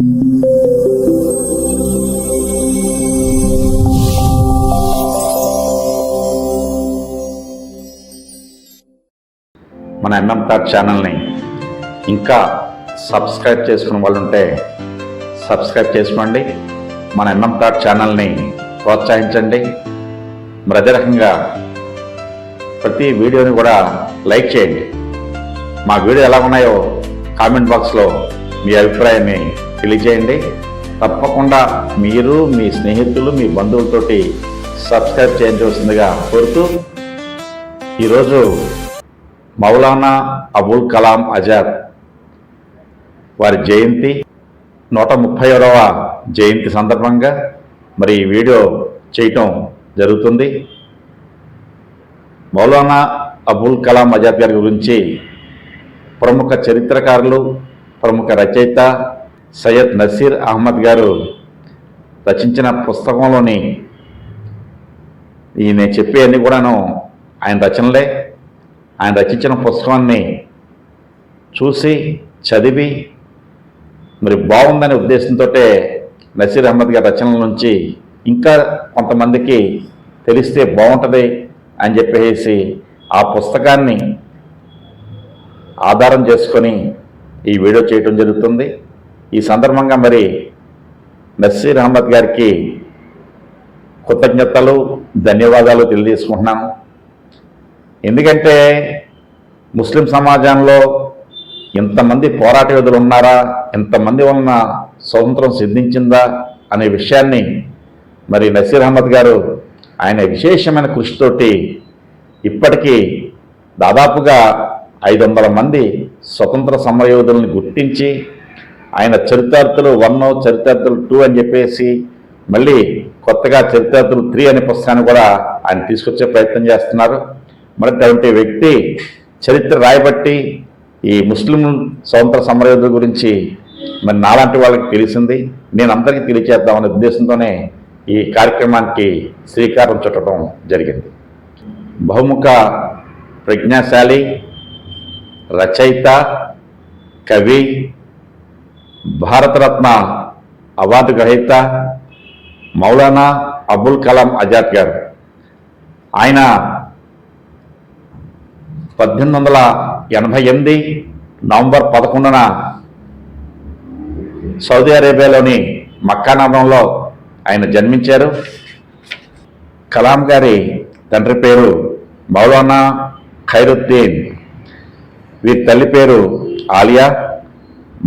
మన MM thought ఛానల్ని ఇంకా సబ్స్క్రైబ్ చేసుకున్న వాళ్ళు ఉంటే సబ్స్క్రైబ్ చేసుకోండి. మన ఎంఎం థాట్ ఛానల్ని ప్రోత్సహించండి. మరి అదే రకంగా ప్రతి వీడియోని కూడా లైక్ చేయండి. మా వీడియో ఎలా ఉన్నాయో కామెంట్ బాక్స్లో మీ అభిప్రాయాన్ని తెలియజేయండి. తప్పకుండా మీరు మీ స్నేహితులు మీ బంధువులతోటి సబ్స్క్రైబ్ చేయించవలసిందిగా కోరుతూ ఈరోజు మౌలానా అబుల్ కలాం ఆజాద్ వారి జయంతి నూట ముప్పై ఏడవ జయంతి సందర్భంగా మరి ఈ వీడియో చేయటం జరుగుతుంది. మౌలానా అబుల్ కలాం ఆజాద్ గారి గురించి ప్రముఖ చరిత్రకారులు ప్రముఖ రచయిత సయ్యద్ నసీర్ అహ్మద్ గారు రచించిన పుస్తకంలోని ఈ నేను చెప్పేవన్నీ కూడాను ఆయన రచనలే. ఆయన రచించిన పుస్తకాన్ని చూసి చదివి మరి బాగుందనే ఉద్దేశంతో నసీర్ అహ్మద్ గారి రచనల నుంచి ఇంకా కొంతమందికి తెలిస్తే బాగుంటుంది అని చెప్పేసి ఆ పుస్తకాన్ని ఆధారం చేసుకొని ఈ వీడియో చేయటం జరుగుతుంది. ఈ సందర్భంగా మరి నసీర్ అహ్మద్ గారికి కృతజ్ఞతలు ధన్యవాదాలు తెలియజేసుకుంటున్నాను. ఎందుకంటే ముస్లిం సమాజంలో ఇంతమంది పోరాట యోధులు ఉన్నారా ఇంతమంది వలన స్వతంత్రం సిద్ధించిందా అనే విషయాన్ని మరి నసీర్ అహ్మద్ గారు ఆయన విశేషమైన కృషితోటి ఇప్పటికీ దాదాపుగా ఐదు వందల మంది స్వతంత్ర సమరయోధుల్ని గుర్తించి ఆయన చరితార్థులు వన్ చరితార్థులు టూ అని చెప్పేసి మళ్ళీ కొత్తగా చరితార్థులు త్రీ అనే పుస్తకాన్ని కూడా ఆయన తీసుకొచ్చే ప్రయత్నం చేస్తున్నారు. మరి అటువంటి వ్యక్తి చరిత్ర రాయబట్టి ఈ ముస్లిం స్వతంత్ర సమరయోధుల గురించి మరి నాలాంటి వాళ్ళకి తెలిసింది. నేను అందరికీ తెలియచేద్దామనే ఉద్దేశంతోనే ఈ కార్యక్రమానికి శ్రీకారం చుట్టడం జరిగింది. బహుముఖ ప్రజ్ఞాశాలి రచయిత కవి భారతరత్న అవార్డు గ్రహీత మౌలానా అబుల్ కలాం ఆజాద్ గారు. ఆయన పద్దెనిమిది వందల ఎనభై ఎనిమిది నవంబర్ పదకొండున సౌదీ అరేబియాలోని మక్కా నగరంలో ఆయన జన్మించారు. కలాం గారి తండ్రి పేరు మౌలానా ఖైరుద్దీన్. వీరి తల్లి పేరు ఆలియా.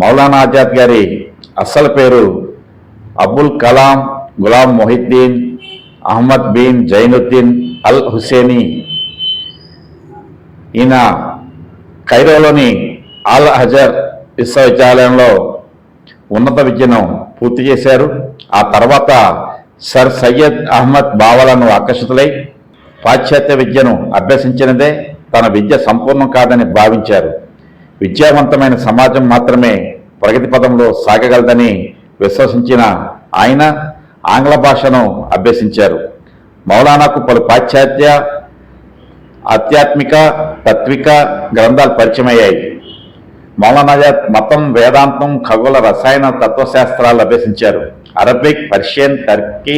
మౌలానా ఆజాద్ గారి అసలు పేరు అబుల్ కలాం గులాం మొహిద్దీన్ అహ్మద్ బిన్ జైనుద్దీన్ అల్ హుసేని. ఈయన కైరోలోని అల్ హజర్ విశ్వవిద్యాలయంలో ఉన్నత విద్యను పూర్తి చేశారు. ఆ తర్వాత సర్ సయ్యద్ అహ్మద్ బావలను ఆకర్షితులై పాశ్చాత్య విద్యను అభ్యసించినదే తన విద్య సంపూర్ణం కాదని భావించారు. విద్యావంతమైన సమాజం మాత్రమే ప్రగతి పదంలో సాగగలదని విశ్వసించిన ఆయన ఆంగ్ల భాషను అభ్యసించారు. మౌలానాకు పలు పాశ్చాత్య ఆధ్యాత్మిక తత్విక గ్రంథాలు పరిచయమయ్యాయి. మౌలానాజాద్ మతం వేదాంతం ఖగోళ రసాయన తత్వశాస్త్రాలు అభ్యసించారు. అరబిక్ పర్షియన్ టర్కీ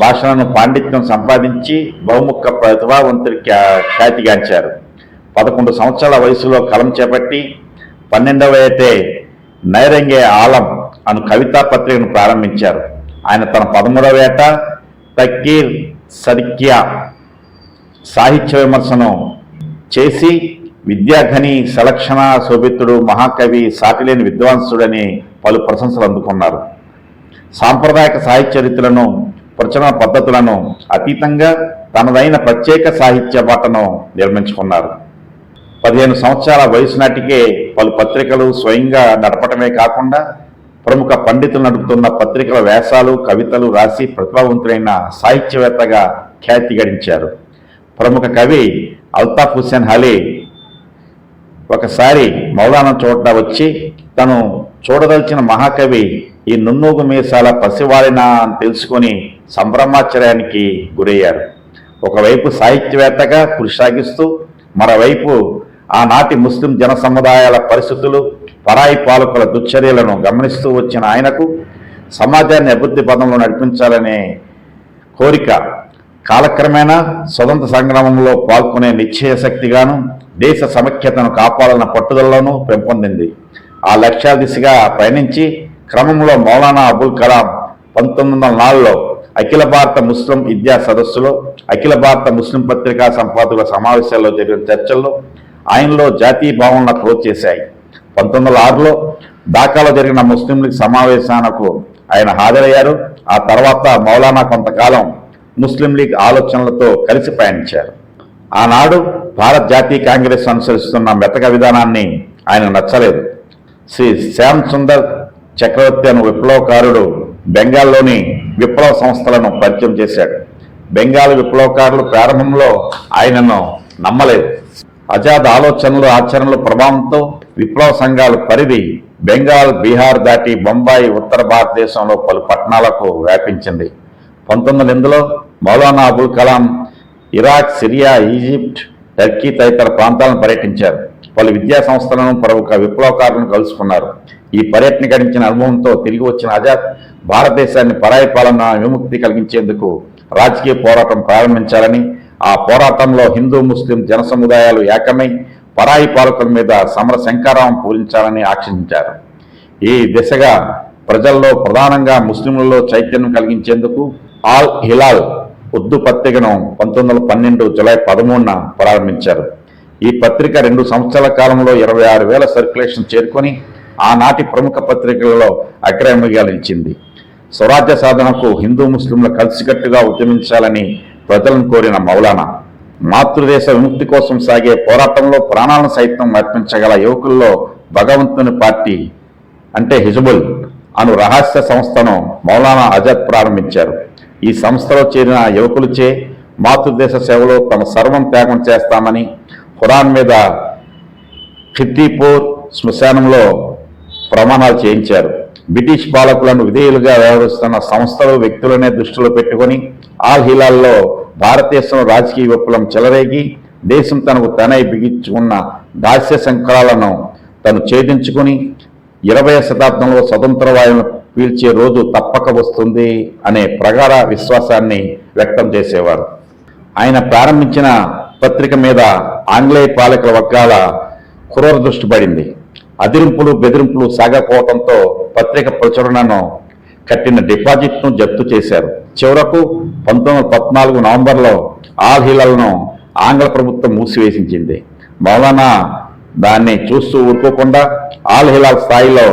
భాషలను పాండిత్యం సంపాదించి బహుముఖ ప్రతిభావంతుడికి ఖ్యాతిగాంచారు. పదకొండు సంవత్సరాల వయసులో కలం చేపట్టి పన్నెండవ అయితే నైరంగే ఆలం అను కవితా పత్రికను ప్రారంభించారు. ఆయన తన పదమూడవ ఏట తక్కీర్ సరిక్యా సాహిత్య విమర్శను చేసి విద్యాఘని సలక్షణ శోభితుడు మహాకవి సాటిలేని విద్వాంసుడని పలు ప్రశంసలు అందుకున్నారు. సాంప్రదాయక సాహిత్య రీతులను ప్రచురణ పద్ధతులను అతీతంగా తనదైన ప్రత్యేక సాహిత్య బాటను నిర్మించుకున్నారు. పదిహేను సంవత్సరాల వయసు నాటికే పలు పత్రికలు స్వయంగా నడపటమే కాకుండా ప్రముఖ పండితులు నడుపుతున్న పత్రికల వ్యాసాలు కవితలు రాసి ప్రతిభావంతులైన సాహిత్యవేత్తగా ఖ్యాతి గడించారు. ప్రముఖ కవి అల్తాఫ్ హుస్సేన్ అలీ ఒకసారి మౌలానా చోట వచ్చి తను చూడదలిచిన మహాకవి ఈ నున్నూగు మీసాల పసివాడినా అని తెలుసుకొని సంభ్రమాశ్చర్యానికి గురయ్యారు. ఒకవైపు సాహిత్యవేత్తగా కృషి సాగిస్తూ మరోవైపు ఆనాటి ముస్లిం జన సముదాయాల పరిస్థితులు పరాయి పాలకుల దుశ్చర్యలను గమనిస్తూ వచ్చిన ఆయనకు సమాజాన్ని అభివృద్ధి పదంలో నడిపించాలనే కోరిక కాలక్రమేణా స్వతంత్ర సంగ్రామంలో పాల్గొనే నిశ్చయశక్తిగాను దేశ సమైక్యతను కాపాడాలన్న పట్టుదలలోనూ పెంపొందింది. ఆ లక్ష్యాల దిశగా పయనించి క్రమంలో మౌలానా అబుల్ కలాం పంతొమ్మిది వందల నాలుగులో అఖిల భారత ముస్లిం విద్యా సదస్సులో అఖిల భారత ముస్లిం పత్రికా సంపాదకుల సమావేశాల్లో జరిగిన చర్చల్లో ఆయనలో జాతీయ భావనలు క్లోజ్ చేశాయి పంతొమ్మిది వందల ఆరులో ఢాకాలో జరిగిన ముస్లిం లీగ్ సమావేశానికి ఆయన హాజరయ్యారు. ఆ తర్వాత మౌలానా కొంతకాలం ముస్లిం లీగ్ ఆలోచనలతో కలిసి పయనించారు. ఆనాడు భారత్ జాతీయ కాంగ్రెస్ అనుసరిస్తున్న మెతక విధానాన్ని ఆయన నచ్చలేదు. శ్రీ శ్యామ్ సుందర్ చక్రవర్తి అను విప్లవకారుడు బెంగాల్లోని విప్లవ సంస్థలను పరిచయం చేశాడు. బెంగాల్ విప్లవకారులు ప్రారంభంలో ఆయనను నమ్మలేదు. ఆజాద్ ఆలోచనలు ఆచరణల ప్రభావంతో విప్లవ సంఘాల పరిధి బెంగాల్ బీహార్ దాటి బొంబాయి ఉత్తర భారతదేశంలో పలు పట్టణాలకు వ్యాపించింది. పంతొమ్మిది వందల ఎనిమిదిలో Maulana Abul Kalam Iraq Syria Egypt Turkey తదితర ప్రాంతాలను పర్యటించారు. పలు విద్యా సంస్థలను ప్రముఖ విప్లవకారులను కలుసుకున్నారు. ఈ పర్యటన గడించిన అనుభవంతో తిరిగి వచ్చిన ఆజాద్ భారతదేశాన్ని పరాయి పాలన విముక్తి కలిగించేందుకు రాజకీయ పోరాటం ప్రారంభించాలని ఆ పోరాటంలో హిందూ ముస్లిం జన సముదాయాలు ఏకమై పరాయి పాలకుల మీద సమర శంకారావం పూరించాలని ఆక్షించారు. ఈ దిశగా ప్రజల్లో ప్రధానంగా ముస్లింలలో చైతన్యం కలిగించేందుకు ఆల్ హిలాల్ ఉర్దూ పత్రికను పంతొమ్మిది వందల పన్నెండు జులై పదమూడున ప్రారంభించారు. ఈ పత్రిక రెండు సంవత్సరాల కాలంలో ఇరవై ఆరు వేల సర్క్యులేషన్ చేరుకొని ఆనాటి ప్రముఖ పత్రికలలో అగ్రమిగా నిలిచింది. స్వరాజ్య సాధనకు హిందూ ముస్లింలు కలిసికట్టుగా ఉద్యమించాలని ప్రజలను కోరిన మౌలానా మాతృదేశ విముక్తి కోసం సాగే పోరాటంలో ప్రాణాలను సైతం అర్పించగల యువకుల్లో భగవంతుని పార్టీ అంటే హిజబుల్ అను రహస్య సంస్థను మౌలానా ఆజాద్ ప్రారంభించారు. ఈ సంస్థలో చేరిన యువకులచే మాతృదేశ సేవలో తమ సర్వం త్యాగం చేస్తామని ఖురాన్ మీద ఖిత్తిపూర్ శ్మశానంలో ప్రమాణాలు చేయించారు. బ్రిటిష్ పాలకులను విధేయులుగా వ్యవహరిస్తున్న సంస్థలు వ్యక్తులనే దృష్టిలో పెట్టుకొని ఆల్ హిలాల్లో భారతదేశంలో రాజకీయ విప్లవం చెలరేగి దేశం తనకు తనై బిగించుకున్న దాస్య శంకరాలను తను ఛేదించుకుని ఇరవై శతాబ్దంలో స్వతంత్ర వాయువును పీల్చే రోజు తప్పక వస్తుంది అనే ప్రగాఢ విశ్వాసాన్ని వ్యక్తం చేసేవారు. ఆయన ప్రారంభించిన పత్రిక మీద ఆంగ్లేయ పాలకుల వర్గాల క్రూర దృష్టి పడింది. అదిరింపులు బెదిరింపులు సాగకపోవడంతో పత్రిక ప్రచురణను కట్టిన డిపాజిట్ను జప్తు చేశారు. చివరకు పంతొమ్మిది వందల పద్నాలుగు నవంబర్లో ఆల్ హిలాలను ఆంగ్ల ప్రభుత్వం మూసివేసించింది. మౌలానా దాన్ని చూస్తూ ఊరుకోకుండా ఆల్ హిలాల్ స్థాయిలో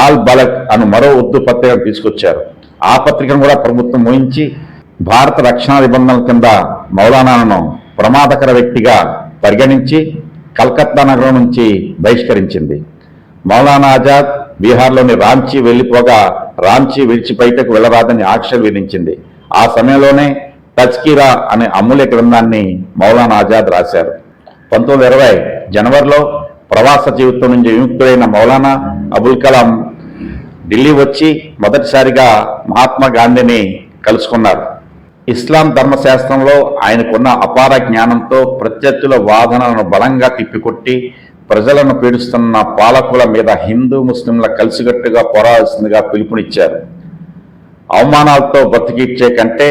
ఆల్ బలక్ అను మరో ఉర్దూ పత్రికను తీసుకొచ్చారు. ఆ పత్రికను కూడా ప్రభుత్వం ఊహించి భారత రక్షణ నిబంధనల కింద మౌలానాను ప్రమాదకర వ్యక్తిగా పరిగణించి కలకత్తా నగరం నుంచి బహిష్కరించింది. మౌలానా ఆజాద్ బీహార్లోని రాంచీ వెళ్ళిపోగా రాంచీ విడిచి బయటకు వెళ్ళరాదని ఆంక్షలు విధించింది ఆ సమయంలోనే తజ్కీరా అనే అమూల్య గ్రంథాన్ని మౌలానా ఆజాద్ రాశారు. పంతొమ్మిది ఇరవై జనవరిలో ప్రవాస జీవితం నుంచి విముక్తుడైన మౌలానా అబుల్ కలాం ఢిల్లీ వచ్చి మొదటిసారిగా మహాత్మా గాంధీని కలుసుకున్నారు. ఇస్లాం ధర్మశాస్త్రంలో ఆయనకున్న అపార జ్ఞానంతో ప్రత్యర్థుల వాదనలను బలంగా తిప్పికొట్టి ప్రజలను పీడిస్తున్న పాలకుల మీద హిందూ ముస్లింల కలిసికట్టుగా పోరాడాల్సిందిగా పిలుపునిచ్చారు. అవమానాలతో బతికిచ్చే కంటే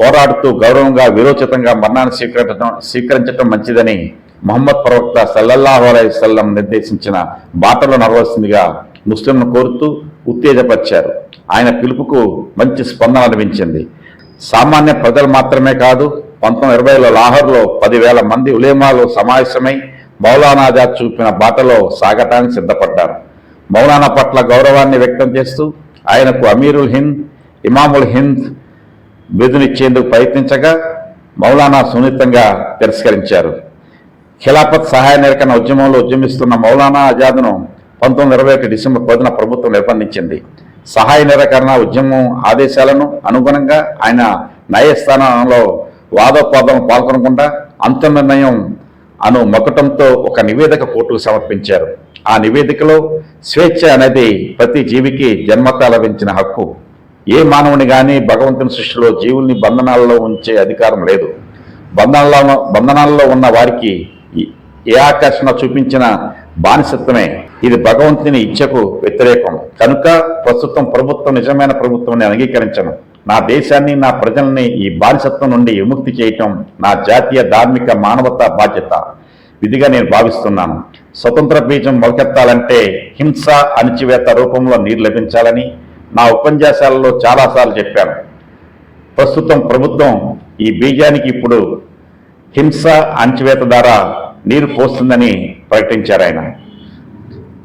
పోరాడుతూ గౌరవంగా విరోచితంగా మరణాన్ని స్వీకరించడం స్వీకరించడం మంచిదని మహమ్మద్ ప్రవక్త సల్లల్లాహు అలైహి నిర్దేశించిన బాటలో నడవలసిందిగా ముస్లింను కోరుతూ ఉత్తేజపరిచారు. ఆయన పిలుపుకు మంచి స్పందన లభించింది. సామాన్య ప్రజలు మాత్రమే కాదు పంతొమ్మిది ఇరవైలో లాహోర్లో పదివేల మంది ఉలేమాలు సమావేశమై మౌలానా ఆజాద్ చూపిన బాటలో సాగటానికి సిద్ధపడ్డారు. మౌలానా పట్ల గౌరవాన్ని వ్యక్తం చేస్తూ ఆయనకు అమీరుల్ హింద్ ఇమాముల్ హింద్ బిరుదునిచ్చేందుకు ప్రయత్నించగా మౌలానా సున్నితంగా తిరస్కరించారు. ఖిలాఫత్ సహాయ నిరకరణ ఉద్యమంలో ఉద్యమిస్తున్న మౌలానా ఆజాద్ను పంతొమ్మిది ఇరవై ఒకటి డిసెంబర్ పదిన ప్రభుత్వం నిర్బంధించింది. సహాయ నిరాకరణ ఉద్యమం ఆదేశాలను అనుగుణంగా ఆయన న్యాయస్థానంలో వాదోపాదం పాల్గొనకుండా అంతిమ నిర్ణయం అను మకుటంతో ఒక నివేదిక కోర్టుకు సమర్పించారు. ఆ నివేదికలో స్వేచ్ఛ అనేది ప్రతి జీవికి జన్మత లభించిన హక్కు. ఏ మానవుని కానీ భగవంతుని సృష్టిలో జీవుల్ని బంధనాల్లో ఉంచే అధికారం లేదు. బంధనాల్లో బంధనాల్లో ఉన్న వారికి ఏ ఆకర్షణ చూపించిన బానిసత్వమే. ఇది భగవంతుని ఇచ్చకు వ్యతిరేకం. కనుక ప్రస్తుతం ప్రభుత్వం నిజమైన ప్రభుత్వాన్ని అంగీకరించను. నా దేశాన్ని నా ప్రజల్ని ఈ బానిసత్వం నుండి విముక్తి చేయటం నా జాతీయ ధార్మిక మానవతా బాధ్యత. విధిగా నేను భావిస్తున్నాను. స్వతంత్ర బీజం మొలకెత్తాలంటే హింస అణిచివేత రూపంలో నీరు లభించాలని నా ఉపన్యాసాలలో చాలాసార్లు చెప్పాను. ప్రస్తుతం ప్రభుత్వం ఈ బీజానికి ఇప్పుడు హింస అణచివేత ద్వారా నీరు పోస్తుందని ప్రకటించారు ఆయన.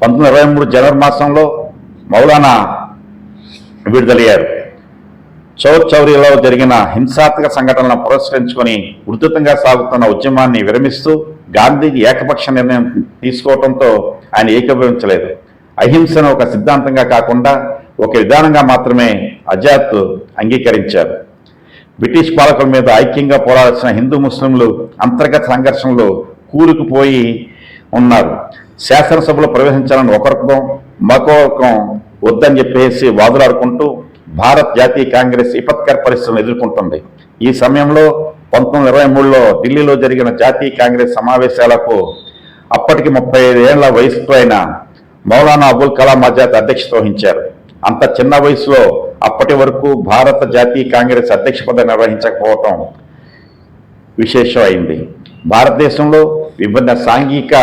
పంతొమ్మిది ఇరవై మూడు జనవరి మాసంలో మౌలానా విడుదలయ్యారు. చౌర్ జరిగిన హింసాత్మక సంఘటనలను పురస్కరించుకొని ఉధృతంగా సాగుతున్న ఉద్యమాన్ని విరమిస్తూ గాంధీజీ ఏకపక్ష నిర్ణయం తీసుకోవడంతో ఆయన ఏకీభవించలేదు. అహింసను ఒక సిద్ధాంతంగా కాకుండా ఒక విధానంగా మాత్రమే అజాత్ అంగీకరించారు. బ్రిటిష్ పాలకుల మీద ఐక్యంగా పోరాడాల్సిన హిందూ ముస్లింలు అంతర్గత సంఘర్షణలు కూరుకుపోయి ఉన్నారు. శాసనసభలో ప్రవేశించాలని ఒకరికం మరొకరకం వద్దని చెప్పేసి వాదులాడుకుంటూ భారత్ జాతీయ కాంగ్రెస్ విపత్కర పరిస్థితులను ఎదుర్కొంటుంది. ఈ సమయంలో పంతొమ్మిది ఇరవై మూడులో ఢిల్లీలో జరిగిన జాతీయ కాంగ్రెస్ సమావేశాలకు అప్పటికి ముప్పై ఐదు ఏళ్ళ వయసుతో అయిన మౌలానా అబుల్ కలాం ఆజాద్ అధ్యక్షత వహించారు. అంత చిన్న వయసులో అప్పటి వరకు భారత జాతీయ కాంగ్రెస్ అధ్యక్ష పదవి నిర్వహించకపోవటం విశేషం అయింది. భారతదేశంలో విభిన్న సాంఘిక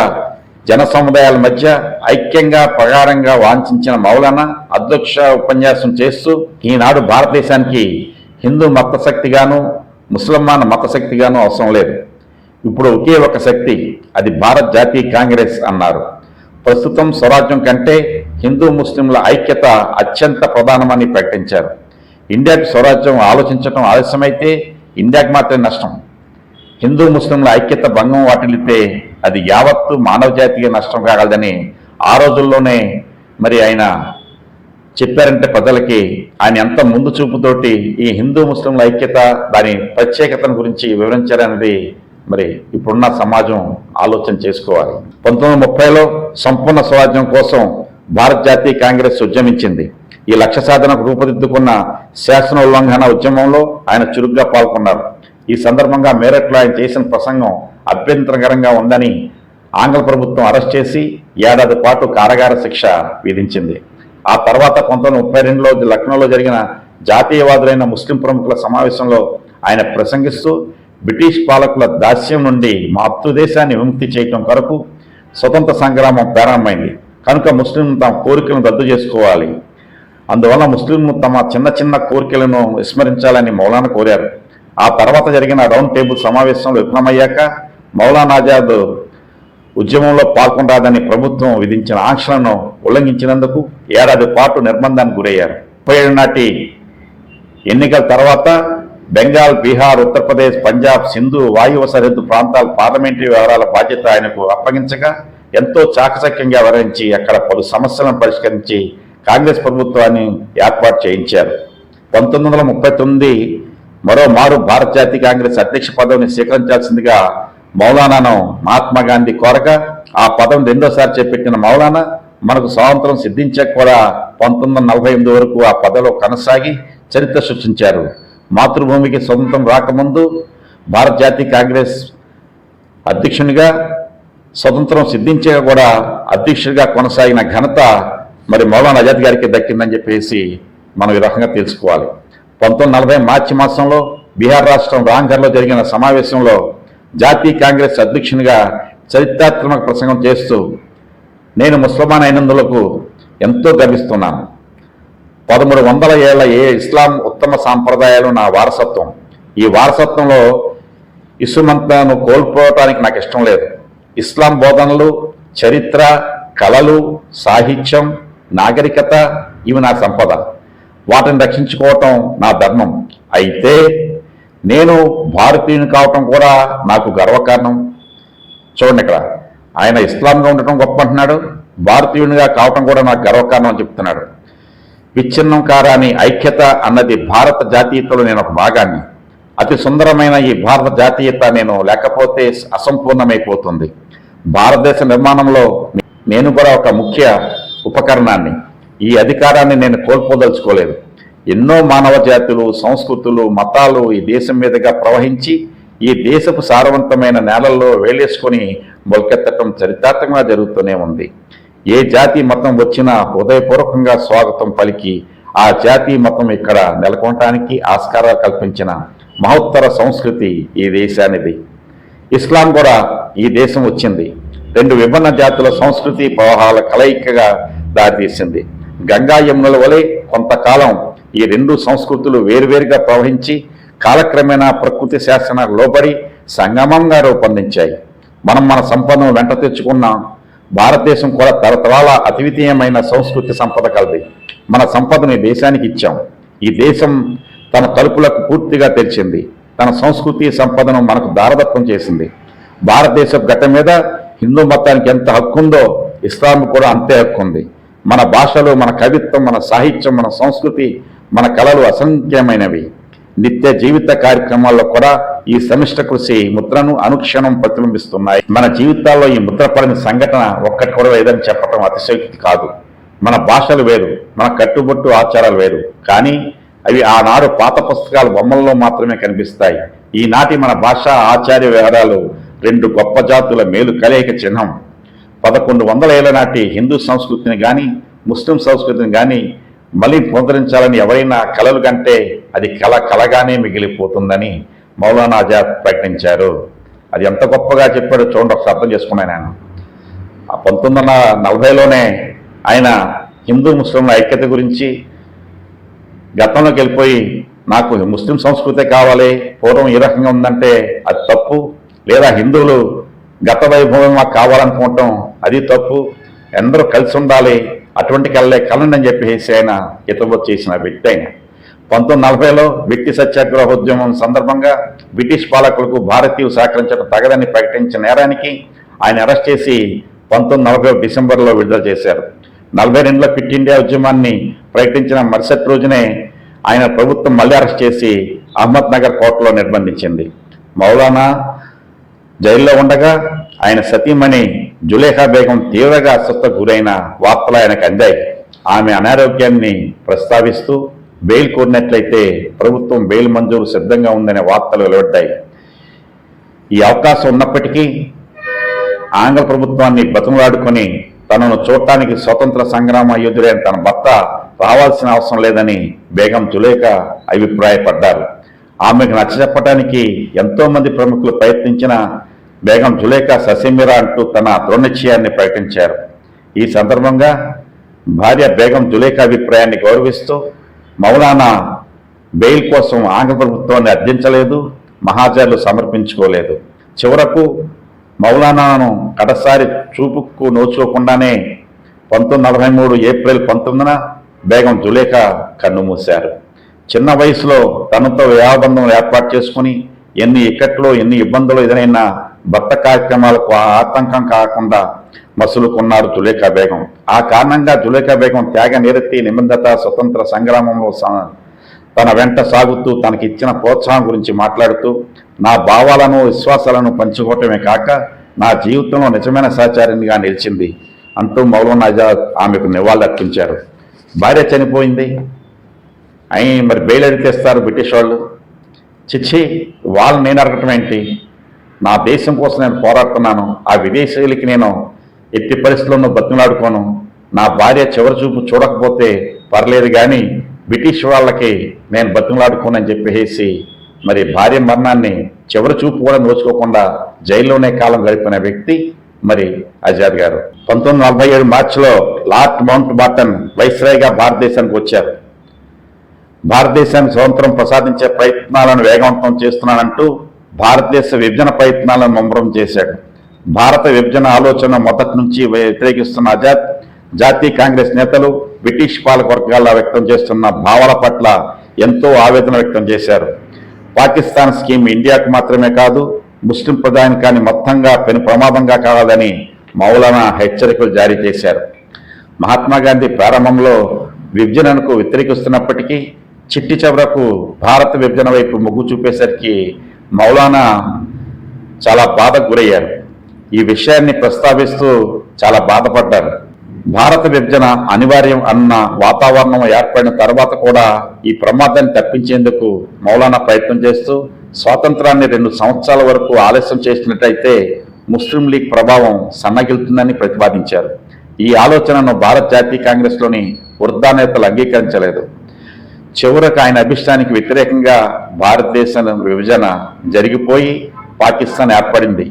జన సముదాయాల మధ్య ఐక్యంగా ప్రగాఢంగా వాంఛించిన మౌలానా అధ్యక్ష ఉపన్యాసం చేస్తూ ఈనాడు భారతదేశానికి హిందూ మతశక్తిగాను ముసల్మాన్ మతశక్తిగాను అవసరం లేదు. ఇప్పుడు ఒకే ఒక శక్తి అది భారత్ జాతీయ కాంగ్రెస్ అన్నారు. ప్రస్తుతం స్వరాజ్యం కంటే హిందూ ముస్లింల ఐక్యత అత్యంత ప్రధానమని ప్రకటించారు. ఇండియాకి స్వరాజ్యం ఆలోచించడం ఆలస్యమైతే ఇండియాకు మాత్రమే నష్టం. హిందూ ముస్లింల ఐక్యత భంగం వాటిల్లితే అది యావత్తు మానవ జాతికి నష్టం కాగలదని ఆ రోజుల్లోనే మరి ఆయన చెప్పారంటే ప్రజలకి ఆయన ఎంత ముందు చూపుతోటి ఈ హిందూ ముస్లింల ఐక్యత దాని ప్రత్యేకతను గురించి వివరించారనేది మరి ఇప్పుడున్న సమాజం ఆలోచన చేసుకోవాలి. పంతొమ్మిది ముప్పైలో సంపూర్ణ స్వరాజ్యం కోసం భారత జాతీయ కాంగ్రెస్ ఉద్యమించింది. ఈ లక్ష్య సాధనకు రూపుదిద్దుకున్న శాసన ఉల్లంఘన ఉద్యమంలో ఆయన చురుగ్గా పాల్గొన్నారు. ఈ సందర్భంగా మేరట్లో ఆయన చేసిన ప్రసంగం అభ్యంతరకరంగా ఉందని ఆంగ్ల ప్రభుత్వం అరెస్ట్ చేసి ఏడాది పాటు కారాగార శిక్ష విధించింది. ఆ తర్వాత పంతొమ్మిది ముప్పై రెండులో లక్నోలో జరిగిన జాతీయవాదులైన ముస్లిం ప్రముఖుల సమావేశంలో ఆయన ప్రసంగిస్తూ బ్రిటిష్ పాలకుల దాస్యం నుండి మాతృదేశాన్ని విముక్తి చేయటం కొరకు స్వతంత్ర సంగ్రామం ప్రారంభమైంది. కనుక ముస్లింలు తమ కోరికలను రద్దు చేసుకోవాలి. అందువల్ల ముస్లింలు తమ చిన్న చిన్న కోరికలను విస్మరించాలని మౌలానా కోరారు. ఆ తర్వాత జరిగిన రౌండ్ టేబుల్ సమావేశంలో విఫలమయ్యాక మౌలానా ఆజాద్ ఉద్యమంలో పాల్గొనరాదని ప్రభుత్వం విధించిన ఆంక్షలను ఉల్లంఘించినందుకు ఏడాది పాటు నిర్బంధానికి గురయ్యారు. ముప్పై ఏడు నాటి ఎన్నికల తర్వాత బెంగాల్ బీహార్ ఉత్తరప్రదేశ్ పంజాబ్ సింధు వాయువ సరిహద్దు ప్రాంతాల పార్లమెంటరీ వ్యవహారాల బాధ్యత ఆయనకు అప్పగించగా ఎంతో చాకచక్యంగా వ్యవహరించి అక్కడ పలు సమస్యలను పరిష్కరించి కాంగ్రెస్ ప్రభుత్వాన్ని ఏర్పాటు చేయించారు. పంతొమ్మిది వందల ముప్పై తొమ్మిది మరో మారు భారత జాతీయ కాంగ్రెస్ అధ్యక్ష పదవిని స్వీకరించాల్సిందిగా మౌలానాను మహాత్మా గాంధీ కోరగా ఆ పదం రెండోసారి చేపట్టిన మౌలానా మనకు స్వాతంత్రం సిద్ధించక కూడా పంతొమ్మిది వందల నలభై ఎనిమిది వరకు ఆ పదలో కొనసాగి చరిత్ర సృష్టించారు. మాతృభూమికి స్వతంత్రం రాకముందు భారత జాతీయ కాంగ్రెస్ అధ్యక్షునిగా స్వతంత్రం సిద్ధించక కూడా అధ్యక్షుడిగా కొనసాగిన ఘనత మరి మౌలానా ఆజాద్ గారికి దక్కిందని చెప్పేసి మనం ఈ రకంగా తెలుసుకోవాలి. పంతొమ్మిది నలభై మార్చి మాసంలో బీహార్ రాష్ట్రం రాంఘర్లో జరిగిన సమావేశంలో జాతీయ కాంగ్రెస్ అధ్యక్షునిగా చరిత్రాత్మక ప్రసంగం చేస్తూ నేను ముస్లమాన్ అయినందులకు ఎంతో గర్విస్తున్నాను. పదమూడు వందల ఏళ్ళ ఏ ఇస్లాం ఉత్తమ సాంప్రదాయాలు నా వారసత్వం. ఈ వారసత్వంలో ఇసుమంతను కోల్పోవటానికి నాకు ఇష్టం లేదు. ఇస్లాం బోధనలు చరిత్ర కళలు సాహిత్యం నాగరికత ఇవి నా సంపద. వాటిని రక్షించుకోవటం నా ధర్మం. అయితే నేను భారతీయుని కావటం కూడా నాకు గర్వకారణం. చూడండి ఇక్కడ ఆయన ఇస్లాంగా ఉండటం గొప్ప అంటున్నాడు భారతీయునిగా కావటం కూడా నాకు గర్వకారణం అని చెప్తున్నాడు. విచ్ఛిన్నం కారాని ఐక్యత అన్నది భారత జాతీయతలో నేను ఒక భాగాన్ని. అతి సుందరమైన ఈ భారత జాతీయత నేను లేకపోతే అసంపూర్ణమైపోతుంది. భారతదేశ నిర్మాణంలో నేను కూడా ఒక ముఖ్య ఉపకరణాన్ని ఈ అధికారాన్ని నేను కోల్పోదలుచుకోలేదు. ఎన్నో మానవ జాతులు సంస్కృతులు మతాలు ఈ దేశం మీదుగా ప్రవహించి ఈ దేశపు సారవంతమైన నేలల్లో వేలేసుకొని మొలకెత్తటం చరిత్రాత్మకంగా జరుగుతూనే ఉంది. ఏ జాతి మతం వచ్చినా హృదయపూర్వకంగా స్వాగతం పలికి ఆ జాతి మతం ఇక్కడ నెలకొనటానికి ఆస్కారాలు కల్పించిన మహోత్తర సంస్కృతి ఈ దేశానిది. ఇస్లాం కూడా ఈ దేశం వచ్చింది. రెండు విభిన్న జాతుల సంస్కృతి ప్రవాహాల కలయికగా దారితీసింది. గంగా యమునల వలె కొంతకాలం ఈ రెండు సంస్కృతులు వేరువేరుగా ప్రవహించి కాలక్రమేణా ప్రకృతి శాసనాలు లోబడి సంగమంగా రూపొందించాయి. మనం మన సంపదను వెంట తెచ్చుకున్నాం భారతదేశం కూడా తరతరాల అద్వితీయమైన సంస్కృతి సంపద కలది. మన సంపదను ఈ దేశానికి ఇచ్చాం. ఈ దేశం తన తలుపులకు పూర్తిగా తెరిచింది. తన సంస్కృతి సంపదను మనకు దారదత్వం చేసింది. భారతదేశపు గత మీద హిందూ మతానికి ఎంత హక్కు ఉందో ఇస్లాం కూడా అంతే హక్కు ఉంది. మన భాషలు మన కవిత్వం మన సాహిత్యం మన సంస్కృతి మన కళలు అసంఖ్యమైనవి. నిత్య జీవిత కార్యక్రమాల్లో కూడా ఈ సమిష్ట కృషి ముద్రను అనుక్షణం ప్రతిబింబిస్తున్నాయి. మన జీవితాల్లో ఈ ముద్ర పడిన సంఘటన ఒక్కటి కూడా లేదని చెప్పడం అతిశయోక్తి కాదు. మన భాషలు వేరు మన కట్టుబొట్టు ఆచారాలు వేరు. కానీ అవి ఆనాడు పాత పుస్తకాల బొమ్మల్లో మాత్రమే కనిపిస్తాయి. ఈనాటి మన భాష ఆచార్య వ్యవహారాలు రెండు గొప్ప జాతుల మేలు కలయిక చిహ్నం. పదకొండు వందల ఏళ్ళ నాటి హిందూ సంస్కృతిని కానీ ముస్లిం సంస్కృతిని కానీ మళ్ళీ పునరుద్ధరించాలని ఎవరైనా కళలు కంటే అది కళ కళగానే మిగిలిపోతుందని మౌలానా ఆజాద్ ప్రకటించారు. అది ఎంత గొప్పగా చెప్పాడో చూడండి ఒకసారి అర్థం చేసుకున్నాను నేను. ఆ పంతొమ్మిది వందల నలభైలోనే ఆయన హిందూ ముస్లింల ఐక్యత గురించి గతంలోకి వెళ్ళిపోయి నాకు ముస్లిం సంస్కృతే కావాలి పూర్వం ఈ రకంగా ఉందంటే అది తప్పు లేదా హిందువులు గత వైభవం మాకు కావాలనుకోవటం అది తప్పు అందరూ కలిసి ఉండాలి అటువంటి కళ్ళే కలండి అని చెప్పేసి ఆయన హితబోధ చేసిన వ్యక్తి ఆయన. పంతొమ్మిది నలభైలో వ్యక్తి సత్యాగ్రహ ఉద్యమం సందర్భంగా బ్రిటిష్ పాలకులకు భారతీయులు సహకరించడం తగదని ప్రకటించిన నేరానికి ఆయన అరెస్ట్ చేసి పంతొమ్మిది నలభై డిసెంబర్లో విడుదల చేశారు. నలభై రెండులో క్విట్ ఇండియా ఉద్యమాన్ని ప్రకటించిన మరుసటి రోజునే ఆయన ప్రభుత్వం మళ్ళీ అరెస్ట్ చేసి అహ్మద్ నగర్ కోర్టులో నిర్బంధించింది. మౌలానా జైల్లో ఉండగా ఆయన సతీమణి జులేఖా బేగం తీవ్రగా అస్వస్థ గురైన వార్తలు ఆయనకు అందాయి. ఆమె అనారోగ్యాన్ని ప్రస్తావిస్తూ బెయిల్ కోరినట్లయితే ప్రభుత్వం బెయిల్ మంజూరు సిద్ధంగా ఉందనే వార్తలు వెలువడ్డాయి. ఈ అవకాశం ఉన్నప్పటికీ ఆంగ్ల ప్రభుత్వాన్ని బతుములాడుకొని తనను చూడటానికి స్వతంత్ర సంగ్రామ యోధుడైన తన భర్త రావాల్సిన అవసరం లేదని బేగం జులేఖ అభిప్రాయపడ్డారు. ఆమెకు నచ్చ చెప్పడానికి ఎంతోమంది ప్రముఖులు ప్రయత్నించిన బేగం జులేఖా ససేమిరా అంటూ తన దృఢనిశ్చయాన్ని ప్రకటించారు. ఈ సందర్భంగా భార్య బేగం జులేఖా అభిప్రాయాన్ని గౌరవిస్తూ మౌలానా బెయిల్ కోసం ఆంగ్ల ప్రభుత్వాన్ని అర్థించలేదు మహాజర్లు సమర్పించుకోలేదు. చివరకు మౌలానాను కడసారి చూపుకు నోచుకోకుండానే పంతొమ్మిది నలభై మూడు ఏప్రిల్ పంతొమ్మిదిన బేగం జులేఖా కన్నుమూశారు చిన్న వయసులో తనతో వివాహబంధం ఏర్పాటు చేసుకుని ఎన్ని ఇక్కట్లు ఎన్ని ఇబ్బందులు ఎదురైనా భర్త కార్యక్రమాలకు ఆతంకం కాకుండా మసులుకున్నారు జులేఖా బేగం. ఆ కారణంగా జులేఖా బేగం త్యాగ నిరతి నిబంధత స్వతంత్ర సంగ్రామంలో తన వెంట సాగుతూ తనకి ఇచ్చిన ప్రోత్సాహం గురించి మాట్లాడుతూ నా భావాలను విశ్వాసాలను పంచుకోవటమే కాక నా జీవితంలో నిజమైన సహచారినిగా నిలిచింది అంటూ మౌలానా ఆజాద్ ఆమెకు నివాళులర్పించారు భార్య చనిపోయింది. అయి మరి బెయిల్ అడిగేస్తారు బ్రిటిష్ వాళ్ళు. చిచ్చి వాళ్ళు నేను అడగటం ఏంటి? నా దేశం కోసం నేను పోరాడుతున్నాను ఆ విదేశీయులకి నేను ఎట్టి పరిస్థితుల్లోనూ బతిమలాడుకోను. నా భార్య చివరి చూపు చూడకపోతే పర్లేదు కానీ బ్రిటిష్ వాళ్ళకి నేను బతిమలాడుకోనని చెప్పేసి మరి భార్య మరణాన్ని చివరి చూపు కూడా నోచుకోకుండా జైల్లోనే కాలం గడిపిన వ్యక్తి మరి ఆజాద్ గారు. పంతొమ్మిది నలభై ఏడు మార్చిలో లార్డ్ మౌంట్ బాటన్ వైస్రాయ్గా భారతదేశానికి వచ్చారు. భారతదేశానికి స్వతంత్రం ప్రసాదించే ప్రయత్నాలను వేగవంతం చేస్తున్నానంటూ భారతదేశ విభజన ప్రయత్నాలను ముమ్మరం చేశాడు. భారత విభజన ఆలోచన మొదటి నుంచి వ్యతిరేకిస్తున్న ఆజాద్ జాతీయ కాంగ్రెస్ నేతలు బ్రిటిష్ పాలకవర్గాల వ్యక్తం చేస్తున్న భావాల పట్ల ఎంతో ఆవేదన వ్యక్తం చేశారు. పాకిస్తాన్ స్కీమ్ ఇండియాకు మాత్రమే కాదు ముస్లిం ప్రధానికాన్ని మొత్తంగా పెను ప్రమాదంగా కావాలని మౌలానా హెచ్చరికలు జారీ చేశారు. మహాత్మా గాంధీ ప్రారంభంలో విభజనకు వ్యతిరేకిస్తున్నప్పటికీ చిట్టి చివరకు భారత విభజన వైపు మొగ్గు చూపేసరికి మౌలానా చాలా బాధకు గురయ్యారు. ఈ విషయాన్ని ప్రస్తావిస్తూ చాలా బాధపడ్డారు. భారత విభజన అనివార్యం అన్న వాతావరణం ఏర్పడిన తర్వాత కూడా ఈ ప్రమాదాన్ని తప్పించేందుకు మౌలానా ప్రయత్నం చేస్తూ స్వాతంత్రాన్ని రెండు సంవత్సరాల వరకు ఆలస్యం చేసినట్టయితే ముస్లిం లీగ్ ప్రభావం సన్నగిలుతుందని ప్రతిపాదించారు. ఈ ఆలోచనను భారత జాతీయ కాంగ్రెస్లోని వృద్ధా నేతలు అంగీకరించలేదు. చివరకు ఆయన అభిష్టానికి వ్యతిరేకంగా భారతదేశం విభజన జరిగిపోయి పాకిస్తాన్ ఏర్పడింది.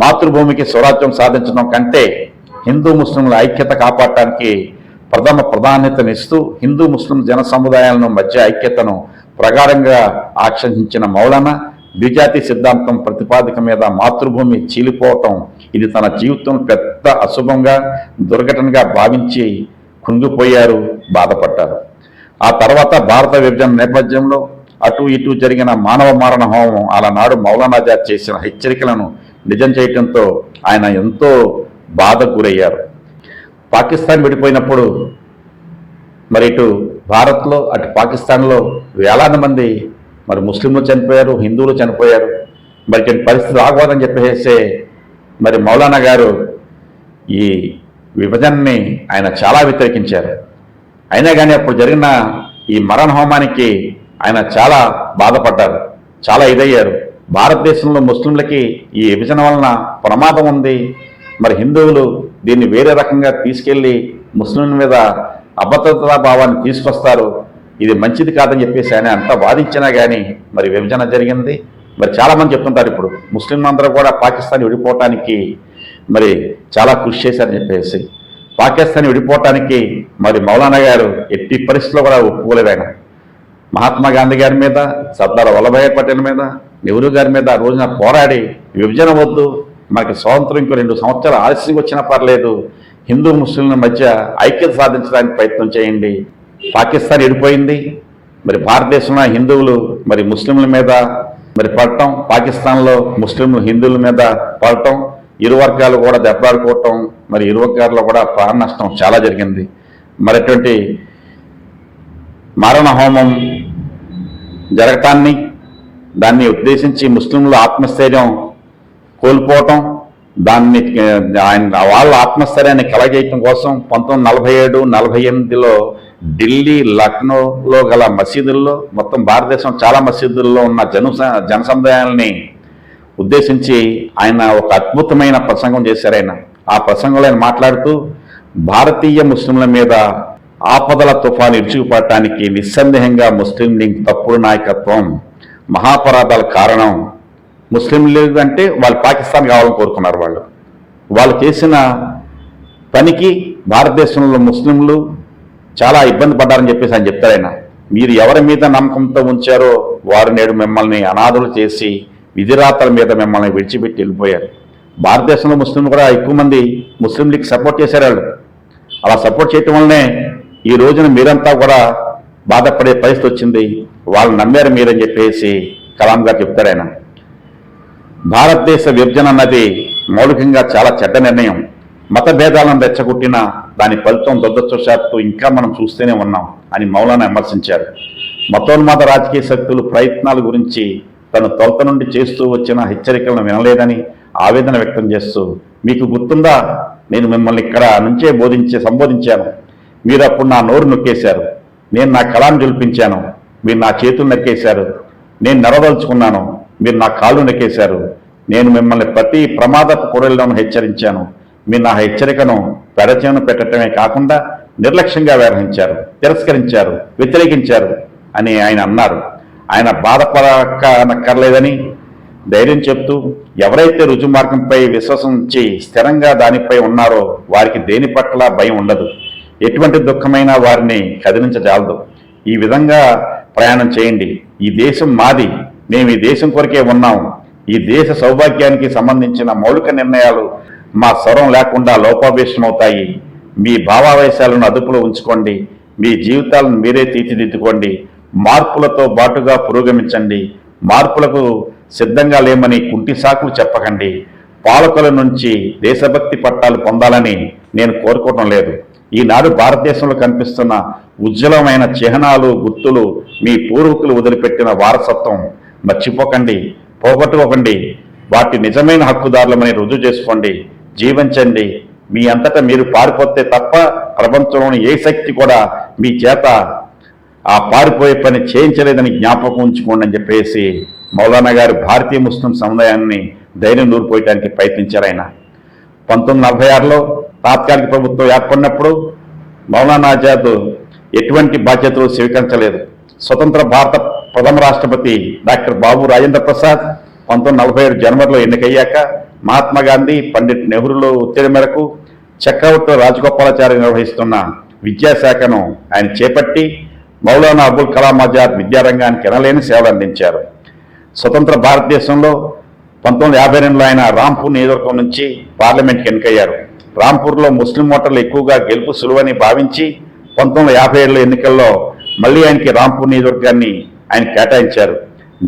మాతృభూమికి స్వరాజ్యం సాధించడం కంటే హిందూ ముస్లింల ఐక్యత కాపాడటానికి ప్రథమ ప్రాధాన్యతనిస్తూ హిందూ ముస్లిం జన సముదాయాలను మధ్య ఐక్యతను ప్రగాఢంగా ఆక్షేపించిన మౌలానా ద్విజాతి సిద్ధాంతం ప్రతిపాదిక మీద మాతృభూమి చీలిపోవటం ఇది తన జీవితం పెద్ద అశుభంగా దుర్ఘటనగా భావించి కుంగిపోయారు బాధపడ్డారు. ఆ తర్వాత భారత విభజన నేపథ్యంలో అటు ఇటు జరిగిన మానవ మారణ హోమం ఆనాడు మౌలానాజాద్ చేసిన హెచ్చరికలను నిజం చేయటంతో ఆయన ఎంతో బాధకు గురయ్యారు. పాకిస్తాన్ విడిపోయినప్పుడు మరి ఇటు భారత్లో అటు పాకిస్తాన్లో వేలాది మంది మరి ముస్లింలు చనిపోయారు హిందువులు చనిపోయారు. మరి ఇటువంటి పరిస్థితి రాకూడదని చెప్పేసే మరి మౌలానా గారు ఈ విభజనని ఆయన చాలా వ్యతిరేకించారు. అయినా కానీ అప్పుడు జరిగిన ఈ మరణ హోమానికి ఆయన చాలా బాధపడ్డారు. చాలా ఇదయ్యారు. భారతదేశంలో ముస్లింలకి ఈ విభజన వలన ప్రమాదం ఉంది. మరి హిందువులు దీన్ని వేరే రకంగా తీసుకెళ్ళి ముస్లింల మీద అభద్రతా భావాన్ని తీసుకొస్తారు. ఇది మంచిది కాదని చెప్పేసి ఆయన అంతా వాదించినా కానీ మరి విభజన జరిగింది. మరి చాలామంది చెప్తుంటారు ఇప్పుడు ముస్లింలందరూ కూడా పాకిస్తాన్ విడిపోవటానికి మరి చాలా కృషి చేశారని చెప్పేసి. పాకిస్తాన్ విడిపోవటానికి మరి మౌలానా గారు ఎట్టి పరిస్థితుల్లో కూడా ఒప్పుకోలేదు ఆయన మహాత్మా గాంధీ గారి మీద సర్దార్ వల్లభాయ్ పటేల్ మీద నెహ్రూ గారి మీద ఆ రోజున పోరాడి విభజన వద్దు మనకి స్వాతంత్రం ఇంకో రెండు సంవత్సరాలు ఆలస్యంగా వచ్చినా పర్లేదు హిందూ ముస్లింల మధ్య ఐక్యత సాధించడానికి ప్రయత్నం చేయండి. పాకిస్తాన్ విడిపోయింది మరి భారతదేశంలో హిందువులు మరి ముస్లింల మీద మరి పడటం పాకిస్తాన్లో ముస్లింలు హిందువుల మీద పడటం ఇరు వర్గాలు కూడా దెబ్బలాడుకోవటం మరి ఇరు వర్గాల్లో కూడా ప్రాణ నష్టం చాలా జరిగింది. మరి అటువంటి మరణ హోమం జరగటాన్ని దాన్ని ఉద్దేశించి ముస్లింలు ఆత్మస్థైర్యం కోల్పోవటం దాన్ని ఆయన వాళ్ళ ఆత్మస్థైర్యాన్ని కలగజేయటం కోసం పంతొమ్మిది నలభై ఏడు నలభై ఎనిమిదిలో ఢిల్లీ లక్నోలో గల మసీదుల్లో మొత్తం భారతదేశం చాలా మసీదుల్లో ఉన్న జన జన సముదాయాల్ని ఉద్దేశించి ఆయన ఒక అద్భుతమైన ప్రసంగం చేశారు ఆయన. ఆ ప్రసంగంలో ఆయన మాట్లాడుతూ భారతీయ ముస్లింల మీద ఆపదల తుఫాను ఇరుచుకుపడటానికి నిస్సందేహంగా ముస్లిం లీగ్ తప్పుడు నాయకత్వం మహాపరాధాల కారణం ముస్లిం లీగ్ అంటే వాళ్ళు పాకిస్తాన్ కావాలని కోరుకున్నారు వాళ్ళు. వాళ్ళు చేసిన పనికి భారతదేశంలో ముస్లింలు చాలా ఇబ్బంది పడ్డారని చెప్పేసి ఆయన చెప్తారు ఆయన. మీరు ఎవరి మీద నమ్మకంతో ఉంచారో వారు నేడు మిమ్మల్ని అనాథులు చేసి విధిరాతల మీద మిమ్మల్ని విడిచిపెట్టి వెళ్ళిపోయారు. భారతదేశంలో ముస్లింలు కూడా ఎక్కువ మంది ముస్లిం లీగ్ సపోర్ట్ చేశారు వాళ్ళు. అలా సపోర్ట్ చేయటం వల్లనే ఈ రోజున మీరంతా కూడా బాధపడే పరిస్థితి వచ్చింది. వాళ్ళు నమ్మారు మీరని చెప్పేసి కలాం గారు చెప్తాడు ఆయన. భారతదేశ విభజన అన్నది మౌలికంగా చాలా చెడ్డ నిర్ణయం. మత భేదాలను రెచ్చగొట్టిన దాని ఫలితం దురదృష్టవశాత్తు ఇంకా మనం చూస్తూనే ఉన్నాం అని మౌలానా విమర్శించారు. మతోన్మాద రాజకీయ శక్తులు ప్రయత్నాల గురించి తను తొలత నుండి చేస్తూ వచ్చిన హెచ్చరికలను వినలేదని ఆవేదన వ్యక్తం చేస్తూ మీకు గుర్తుందా? నేను మిమ్మల్ని ఇక్కడ నుంచే బోధించే సంబోధించాను. మీరు అప్పుడు నా నోరు నొక్కేశారు. నేను నా కళాన్ని జుల్పించాను మీరు నా చేతులు నొక్కేశారు. నేను నరదలుచుకున్నాను మీరు నా కాళ్ళు నొక్కేశారు. నేను మిమ్మల్ని ప్రతి ప్రమాదపు కూరలను హెచ్చరించాను. మీరు నా హెచ్చరికను పెడచేను పెట్టడమే కాకుండా నిర్లక్ష్యంగా వ్యవహరించారు తిరస్కరించారు వ్యతిరేకించారు అని ఆయన అన్నారు. ఆయన బాధపడక్కర్లేదని ధైర్యం చెప్తూ ఎవరైతే రుజుమార్గంపై విశ్వాసం ఉంచి స్థిరంగా దానిపై ఉన్నారో వారికి దేని పట్ల భయం ఉండదు. ఎటువంటి దుఃఖమైనా వారిని కదిలించజాలదు. ఈ విధంగా ప్రయాణం చేయండి. ఈ దేశం మాది. మేము ఈ దేశం కొరకే ఉన్నాం. ఈ దేశ సౌభాగ్యానికి సంబంధించిన మౌలిక నిర్ణయాలు మా స్వరం లేకుండా లోపాభేషమవుతాయి మీ భావావేశాలను అదుపులో ఉంచుకోండి. మీ జీవితాలను మీరే తీర్చిదిద్దుకోండి. మార్పులతో బాటుగా పురోగమించండి. మార్పులకు సిద్ధంగా లేమని కుంటి సాకులు చెప్పకండి. పాలకుల నుంచి దేశభక్తి పట్టాలు పొందాలని నేను కోరుకోవటం లేదు. ఈనాడు భారతదేశంలో కనిపిస్తున్న ఉజ్వలమైన చిహ్నాలు గుర్తులు మీ పూర్వీకులు వదిలిపెట్టిన వారసత్వం మర్చిపోకండి పోగొట్టుకోకండి. వాటి నిజమైన హక్కుదారులమని రుజువు చేసుకోండి. జీవించండి. మీ అంతటా మీరు పారిపోతే తప్ప ప్రపంచంలోని ఏ శక్తి కూడా మీ చేత ఆ పారిపోయే పని చేయించలేదని జ్ఞాపకం ఉంచుకోండి అని చెప్పేసి మౌలానా గారు భారతీయ ముస్లిం సముదాయాన్ని ధైర్యం నూరిపోయటానికి ప్రయత్నించారు ఆయన. పంతొమ్మిది నలభై ఆరులో తాత్కాలిక ప్రభుత్వం ఏర్పడినప్పుడు మౌలానా ఆజాద్ ఎటువంటి బాధ్యతలు స్వీకరించలేదు. స్వతంత్ర భారత ప్రథమ రాష్ట్రపతి డాక్టర్ బాబు రాజేంద్ర ప్రసాద్ పంతొమ్మిది నలభై ఏడు జనవరిలో ఎన్నికయ్యాక మహాత్మా గాంధీ పండిట్ నెహ్రూలో ఒత్తిడి మేరకు చక్రవర్తి రాజగోపాలాచారి నిర్వహిస్తున్న విద్యాశాఖను ఆయన చేపట్టి మౌలానా అబుల్ కలాం ఆజాద్ విద్యారంగానికి ఎనలేని సేవలు అందించారు. స్వతంత్ర భారతదేశంలో పంతొమ్మిది యాభై రెండులో ఆయన రాంపూర్ నియోజకవర్గం నుంచి పార్లమెంట్కి ఎన్నికయ్యారు. రాంపూర్లో ముస్లిం ఓటర్లు ఎక్కువగా గెలుపు సులువని భావించి పంతొమ్మిది యాభై ఏడులో ఎన్నికల్లో మళ్ళీ ఆయనకి రాంపూర్ నియోజకవర్గాన్ని ఆయన కేటాయించారు.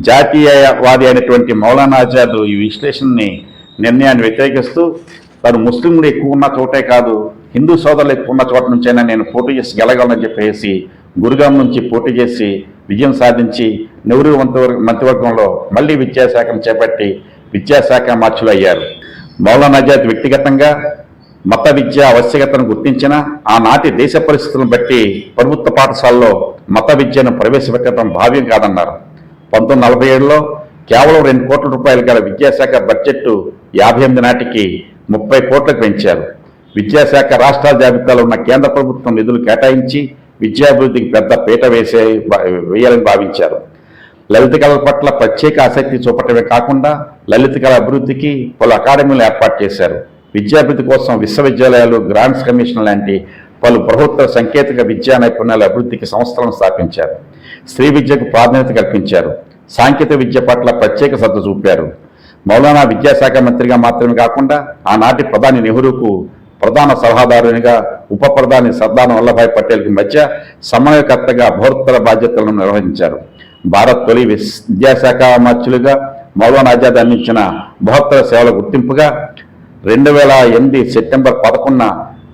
జాతీయవాది అయినటువంటి మౌలానా ఆజాద్ ఈ విశ్లేషణని నిర్ణయాన్ని వ్యతిరేకిస్తూ తను ముస్లింలు ఎక్కువ ఉన్న చోటే కాదు హిందూ సోదరులు ఎక్కువ ఉన్న చోట నుంచైనా నేను పోటీ చేసి గెలగలను చెప్పేసి గురుగాం నుంచి పోటీ చేసి విజయం సాధించి నెహ్రూ మంత్రివర్గ మంత్రివర్గంలో మళ్ళీ విద్యాశాఖను చేపట్టి విద్యాశాఖ మార్చులు అయ్యారు మౌలానా ఆజాద్ వ్యక్తిగతంగా మత విద్య ఆవశ్యకతను గుర్తించిన ఆనాటి దేశ పరిస్థితులను బట్టి ప్రభుత్వ పాఠశాలలో మత విద్యను ప్రవేశపెట్టడం భావ్యం కాదన్నారు. పంతొమ్మిది నలభై ఏడులో కేవలం రెండు కోట్ల రూపాయలు గల విద్యాశాఖ బడ్జెట్ యాభై ఎనిమిది నాటికి ముప్పై కోట్లకు పెంచారు. విద్యాశాఖ రాష్ట్రాల జాబితాలో ఉన్న కేంద్ర ప్రభుత్వం నిధులు కేటాయించి విద్యాభివృద్ధికి పెద్ద పీట వేసే వేయాలని భావించారు. లలిత కళల పట్ల ప్రత్యేక ఆసక్తి చూపటమే కాకుండా లలిత కళ అభివృద్ధికి పలు అకాడమీలు ఏర్పాటు చేశారు. విద్యాభివృద్ధి కోసం విశ్వవిద్యాలయాలు గ్రాంట్స్ కమిషన్ లాంటి పలు ప్రభుత్వ సాంకేతిక విద్యా నైపుణ్యాల అభివృద్ధికి సంస్థలను స్థాపించారు. స్త్రీ విద్యకు ప్రాధాన్యత కల్పించారు. సాంకేతిక విద్య పట్ల ప్రత్యేక శ్రద్ధ చూపారు. మౌలానా విద్యాశాఖ మంత్రిగా మాత్రమే కాకుండా ఆనాటి ప్రధాని నెహ్రూకు ప్రధాన సలహాదారునిగా ఉప ప్రధాని సర్దార్ వల్లభాయ్ పటేల్కి మధ్య సమన్వయకర్తగా బహుత్తర బాధ్యతలను నిర్వహించారు. భారత్ తొలి విద్యాశాఖ మార్చులుగా మౌలానా ఆజాద్ అందించిన బహుత్తర సేవల గుర్తింపుగా రెండు వేల ఎనిమిది సెప్టెంబర్ పదకొండున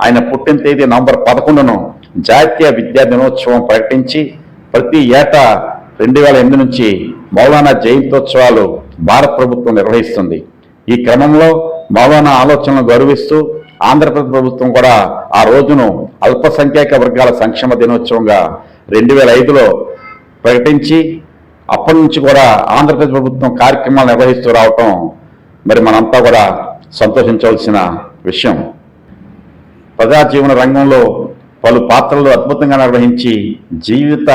ఆయన పుట్టిన తేదీ నవంబర్ పదకొండును జాతీయ విద్యా దినోత్సవం ప్రకటించి ప్రతి ఏటా రెండు వేల ఎనిమిది నుంచి మౌలానా జయంతోత్సవాలు భారత ప్రభుత్వం నిర్వహిస్తుంది. ఈ క్రమంలో మౌలానా ఆలోచనలు గౌరవిస్తూ ఆంధ్రప్రదేశ్ ప్రభుత్వం కూడా ఆ రోజును అల్పసంఖ్యాక వర్గాల సంక్షేమ దినోత్సవంగా రెండు వేల ఐదులో ప్రకటించి అప్పటి నుంచి కూడా ఆంధ్రప్రదేశ్ ప్రభుత్వం కార్యక్రమాలు నిర్వహిస్తూ రావటం మరి మనంతా కూడా సంతోషించవలసిన విషయం. ప్రజా జీవన రంగంలో పలు పాత్రలు అద్భుతంగా నిర్వహించి జీవిత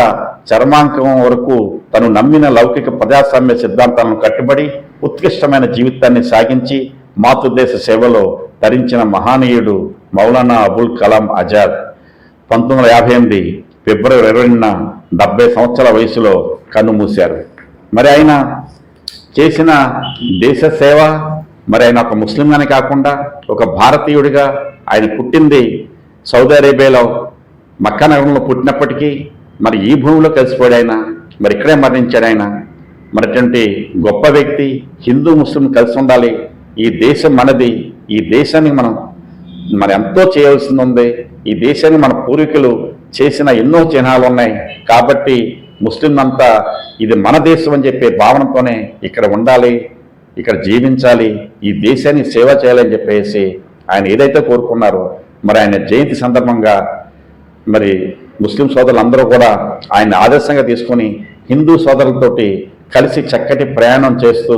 చర్మాంకం వరకు తను నమ్మిన లౌకిక ప్రజాస్వామ్య సిద్ధాంతాలను కట్టుబడి ఉత్కృష్టమైన జీవితాన్ని సాగించి మాతృదేశ సేవలో తరించిన మహానీయుడు మౌలానా అబుల్ కలాం ఆజాద్ పంతొమ్మిది వందల యాభై ఎనిమిది ఫిబ్రవరి ఇరవైన డెబ్బై సంవత్సరాల వయసులో కన్నుమూశారు మరి ఆయన చేసిన దేశ సేవ మరి ఆయన ఒక ముస్లింగానే కాకుండా ఒక భారతీయుడిగా ఆయన పుట్టింది సౌదీ అరేబియాలో మక్కా నగరంలో పుట్టినప్పటికీ మరి ఈ భూమిలో కలిసిపోయాడు ఆయన. మరి ఇక్కడే మరణించాడు ఆయన. మరి అటువంటి గొప్ప వ్యక్తి హిందూ ముస్లిం కలిసి ఉండాలి. ఈ దేశం మనది. ఈ దేశాన్ని మనం మన ఎంతో చేయాల్సింది ఉంది ఈ దేశాన్ని మన పూర్వీకులు చేసిన ఎన్నో చిహ్నాలు ఉన్నాయి కాబట్టి ముస్లింలంతా ఇది మన దేశం అని చెప్పే భావనతోనే ఇక్కడ ఉండాలి ఇక్కడ జీవించాలి ఈ దేశాన్ని సేవ చేయాలని చెప్పేసి ఆయన ఏదైతే కోరుకున్నారో మరి ఆయన జయంతి సందర్భంగా మరి ముస్లిం సోదరులందరూ కూడా ఆయన ఆదర్శంగా తీసుకొని హిందూ సోదరులతోటి కలిసి చక్కటి ప్రయాణం చేస్తూ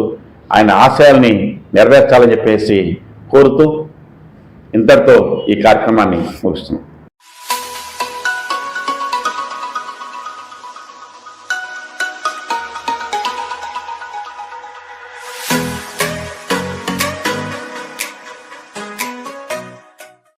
ఆయన ఆశయాల్ని నెరవేర్చాలని చెప్పేసి కోరుతూ ఇంతటితో ఈ కార్యక్రమాన్ని ముగిస్తున్నాం.